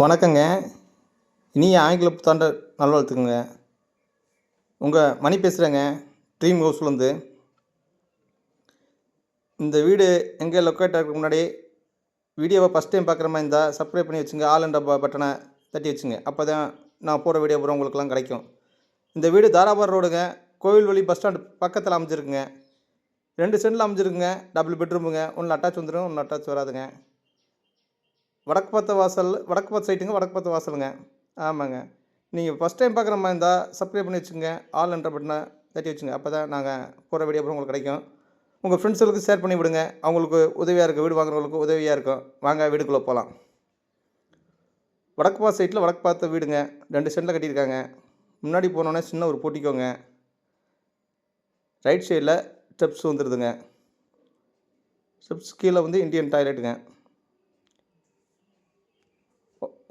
வணக்கங்க. இனிய ஆங்கில புத்தாண்டு நல்வாழ்த்துக்குங்க. உங்கள் மணி பேசுகிறேங்க ட்ரீம் ஹவுஸ்லேருந்து இந்த வீடு எங்கே லொக்கேட் ஆகிறதுக்கு முன்னாடி வீடியோவை ஃபஸ்ட் டைம் பார்க்குற மாதிரி இருந்தால் சப்ஸ்கிரைப் பண்ணி வச்சுங்க. ஆல் அண்ட் பட்டனை தட்டி வச்சுங்க. அப்போ தான் நான் போகிற வீடியோ பூரா உங்களுக்குலாம் கிடைக்கும். இந்த வீடு தாராபுரம் ரோடுங்க கோவில்வழி பஸ் ஸ்டாண்ட் பக்கத்தில் அமைஞ்சிருக்குங்க. ரெண்டு சென்டில் அமைஞ்சிருக்குங்க. டபுள் பெட்ரூமுங்க ஒன்று அட்டாச் வந்துடும் ஒன்று அட்டாச் வராதுங்க. வடக்கு பார்த்த வாசல் வடக்கு பார்த்த சைட்டுங்க வடக்கு பார்த்த வாசலுங்க. ஆமாங்க. நீங்கள் ஃபஸ்ட் டைம் பார்க்குற மாதிரி இருந்தால் சப்ஸ்கிரைப் பண்ணி வச்சுங்க ஆல் என்ற பட்டனை தட்டி வச்சுங்க அப்போ தான் நாங்கள் போகிற வீடியோ அப்புறம் உங்களுக்கு கிடைக்கும். உங்கள் ஃப்ரெண்ட்ஸுகளுக்கு ஷேர் பண்ணி விடுங்க. அவங்களுக்கு உதவியாக இருக்கும் வீடு வாங்குறவங்களுக்கு உதவியாக இருக்கும். வாங்க வீடுக்குள்ளே போகலாம் வடக்கு பார்த்த சைட்டில் வடக்கு பார்த்த வீடுங்க. ரெண்டு சென்டில் கட்டியிருக்காங்க. முன்னாடி போனோன்னே சின்ன ஒரு போட்டிக்கோங்க. ரைட் சைடில் ஸ்டெப்ஸ் வந்துடுதுங்க ஸ்டெப்ஸ் கீழே வந்து இந்தியன் டாய்லெட்டுங்க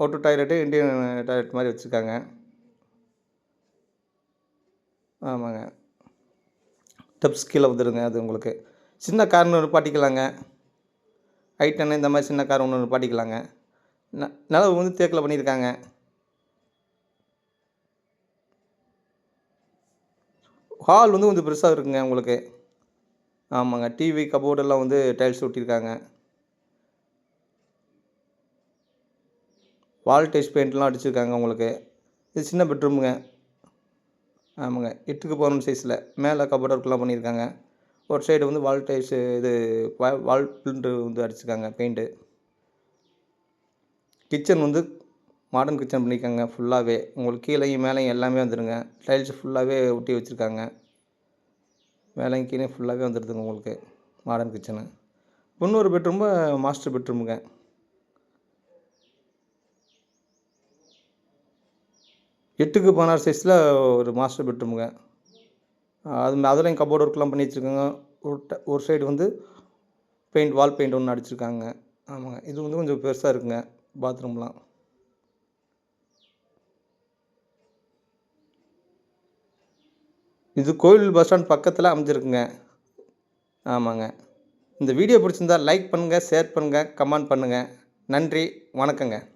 ஓட்டு டாய்லெட்டு இண்டியன் டாய்லெட் மாதிரி வச்சுருக்காங்க. ஆமாங்க. டெப்ஸ் கீழே வந்துடுங்க அது உங்களுக்கு. சின்ன கார்னு நிப்பாட்டிக்கலாங்க. ஐ டென்னு இந்த மாதிரி சின்ன கார் ஒன்று நிப்பாட்டிக்கலாங்க. ந நிலவு வந்து தேக்கில் பண்ணியிருக்காங்க. ஹால் வந்து கொஞ்சம் பெருசாக இருக்குங்க உங்களுக்கு. ஆமாங்க. டிவி கபோர்டெல்லாம் வந்து டைல்ஸ் ஒட்டியிருக்காங்க. வால் டேஸ்ட் பெயிண்ட்லாம் அடிச்சிருக்காங்க உங்களுக்கு. இது சின்ன பெட்ரூமுங்க ஆமாங்க. எட்டுக்கு போகணும் சைஸில் மேலே கபோர்ட் ஒர்க்லாம் பண்ணியிருக்காங்க. ஒரு சைடு வந்து வால் டைல்ஸு இது வா வால் பிரிண்ட்டு வந்து அடிச்சிருக்காங்க பெயிண்ட்டு கிச்சன் வந்து மாடர்ன் கிச்சன் பண்ணியிருக்காங்க ஃபுல்லாகவே உங்களுக்கு கீழேயும் மேலேயும் எல்லாமே வந்துடுங்க டைல்ஸ் ஃபுல்லாகவே ஒட்டி வச்சுருக்காங்க. மேலேயும் கீழே ஃபுல்லாகவே வந்துடுதுங்க உங்களுக்கு மாடர்ன் கிச்சனு இன்னொரு பெட்ரூமு மாஸ்டர் பெட்ரூமுங்க எட்டுக்கு பதினாறு சைஸில் ஒரு மாஸ்டர் பெட்ரூமுங்க அது அதுலேயும் கபோர்ட் ஒர்க்லாம் பண்ணி வச்சுருக்கோங்க ஒரு ட- ஒரு சைடு வந்து பெயிண்ட் வால் பெயிண்ட் ஒன்று அடிச்சிருக்காங்க. ஆமாங்க. இது வந்து கொஞ்சம் பெருசாக இருக்குங்க பாத்ரூம்லாம் இது கோயில் பஸ் ஸ்டாண்ட் பக்கத்தில் அமைஞ்சிருக்குங்க. ஆமாங்க. இந்த வீடியோ பிடிச்சிருந்தா லைக் பண்ணுங்கள் ஷேர் பண்ணுங்கள் கமெண்ட் பண்ணுங்கள் நன்றி வணக்கங்க.